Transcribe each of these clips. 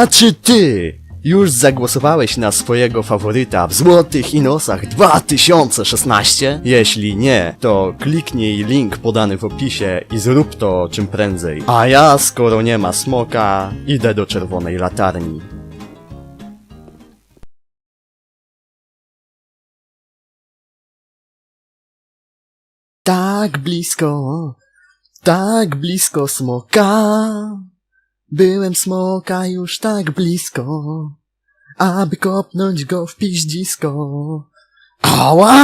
A czy ty już zagłosowałeś na swojego faworyta w Złotych Inosach 2016? Jeśli nie, to kliknij link podany w opisie i zrób to czym prędzej. A ja, skoro nie ma smoka, idę do czerwonej latarni. Tak blisko, tak blisko smoka. Byłem smoka już tak blisko, aby kopnąć go w piździsko. Ała!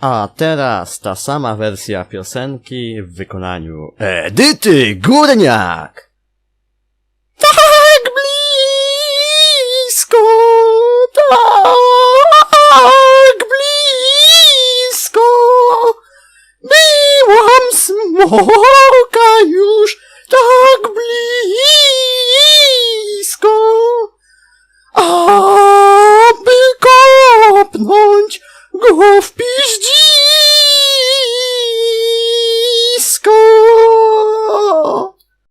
A teraz ta sama wersja piosenki w wykonaniu Edyty Górniak. Tak blisko, tak blisko, byłam smoka.